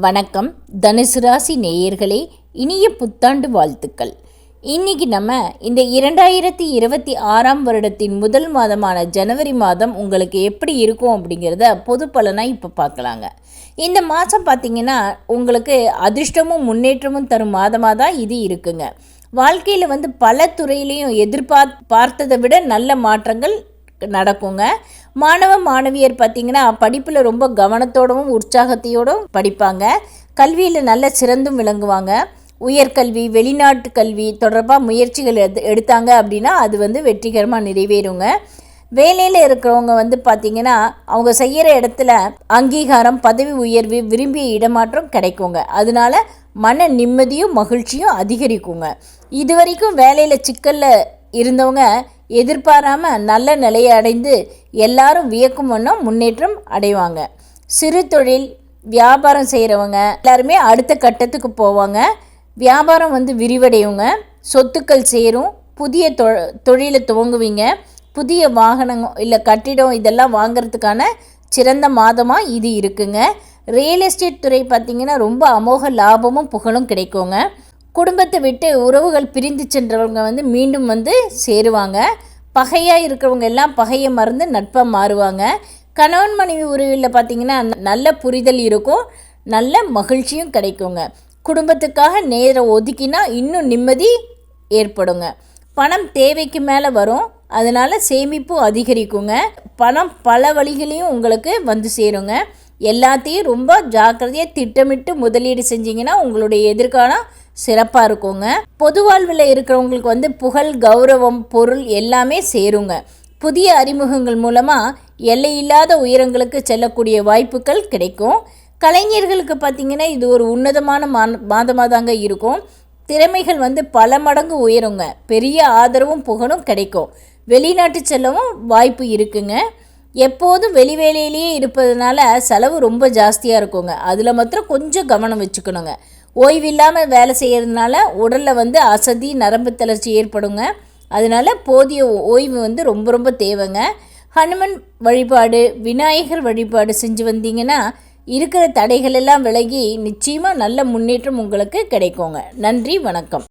வணக்கம். தனுசு ராசி நேயர்களே இனிய புத்தாண்டு வாழ்த்துக்கள். இன்னைக்கு நம்ம இந்த இரண்டாயிரத்தி இருபத்தி ஆறாம் வருடத்தின் முதல் மாதமான ஜனவரி மாதம் உங்களுக்கு எப்படி இருக்கும் அப்படிங்கிறத பொது பலனாக இப்போ பார்க்கலாங்க. இந்த மாதம் பார்த்திங்கன்னா உங்களுக்கு அதிர்ஷ்டமும் முன்னேற்றமும் தரும் மாதமாக தான் இது இருக்குங்க. வாழ்க்கையில் வந்து பல துறையிலையும் எதிர்பார்த் பார்த்ததை விட நல்ல மாற்றங்கள் நடக்குங்க. மாணவ மாணவியர் பார்த்திங்கன்னா படிப்பில் ரொம்ப கவனத்தோடவும் உற்சாகத்தையோடும் படிப்பாங்க. கல்வியில் நல்ல சிறந்தும் விளங்குவாங்க. உயர்கல்வி வெளிநாட்டு கல்வி தொடர்பாக முயற்சிகள் எடு எடுத்தாங்க அப்படின்னா அது வந்து வெற்றிகரமாக நிறைவேறுங்க. வேலையில் இருக்கிறவங்க வந்து பார்த்திங்கன்னா அவங்க செய்கிற இடத்துல அங்கீகாரம் பதவி உயர்வு விரும்பிய இடமாற்றம் கிடைக்குங்க. அதனால மன நிம்மதியும் மகிழ்ச்சியும் அதிகரிக்குங்க. இது வரைக்கும் வேலையில் சிக்கலில் இருந்தவங்க எதிர்பாராம நல்ல நிலையை அடைந்து எல்லாரும் வியக்கும் வண்ணம் முன்னேற்றம் அடைவாங்க. சிறு தொழில் வியாபாரம் செய்கிறவங்க எல்லாருமே அடுத்த கட்டத்துக்கு போவாங்க. வியாபாரம் வந்து விரிவடையுங்க. சொத்துக்கள் சேரும். புதிய தொ தொழிலை துவங்குவீங்க. புதிய வாகனம் இல்லை கட்டிடம் இதெல்லாம் வாங்கிறதுக்கான சிறந்த மாதமாக இது இருக்குங்க. ரியல் எஸ்டேட் துறை பார்த்திங்கன்னா ரொம்ப அமோக லாபமும் புகழும் கிடைக்குங்க. குடும்பத்தை விட்டு உறவுகள் பிரிந்து சென்றவங்க வந்து மீண்டும் வந்து சேருவாங்க. பகையாக இருக்கிறவங்க எல்லாம் பகையை மறந்து நட்பாக மாறுவாங்க. கணவன் மனைவி உறவில் பார்த்திங்கன்னா நல்ல புரிதல் இருக்கும் நல்ல மகிழ்ச்சியும் கிடைக்குங்க. குடும்பத்துக்காக நேரம் ஒதுக்கினா இன்னும் நிம்மதி ஏற்படுங்க. பணம் தேவைக்கு மேலே வரும் அதனால் சேமிப்பு அதிகரிக்குங்க. பணம் பல வழிகளையும் உங்களுக்கு வந்து சேருங்க. எல்லாத்தையும் ரொம்ப ஜாக்கிரதையாக திட்டமிட்டு முதலீடு செஞ்சிங்கன்னா உங்களுடைய எதிர்காலம் சிறப்பாக இருக்குங்க. பொது வாழ்வில் இருக்கிறவங்களுக்கு வந்து புகழ் கௌரவம் பொருள் எல்லாமே சேருங்க. புதிய அறிமுகங்கள் மூலமாக எல்லையில்லாத உயரங்களுக்கு செல்லக்கூடிய வாய்ப்புகள் கிடைக்கும். கலைஞர்களுக்கு பார்த்திங்கன்னா இது ஒரு உன்னதமான மாதமாக தாங்க இருக்கும். திறமைகள் வந்து பல மடங்கு உயருங்க. பெரிய ஆதரவும் புகழும் கிடைக்கும். வெளிநாட்டு செல்லவும் வாய்ப்பு இருக்குங்க. எப்போதும் வெளி வேலையிலேயே இருப்பதனால செலவு ரொம்ப ஜாஸ்தியாக இருக்குங்க. அதில் மாத்திரம் கொஞ்சம் கவனம் வச்சுக்கணுங்க. ஓய்வில்லாமல் வேலை செய்கிறதுனால உடலில் வந்து அசதி நரம்பு தளர்ச்சி ஏற்படுங்க. அதனால் போதிய ஓய்வு வந்து ரொம்ப ரொம்ப தேவைங்க. ஹனுமன் வழிபாடு விநாயகர் வழிபாடு செஞ்சு வந்தீங்கன்னா இருக்கிற தடைகளெல்லாம் விலகி நிச்சயமாக நல்ல முன்னேற்றம் உங்களுக்கு கிடைக்குங்க. நன்றி வணக்கம்.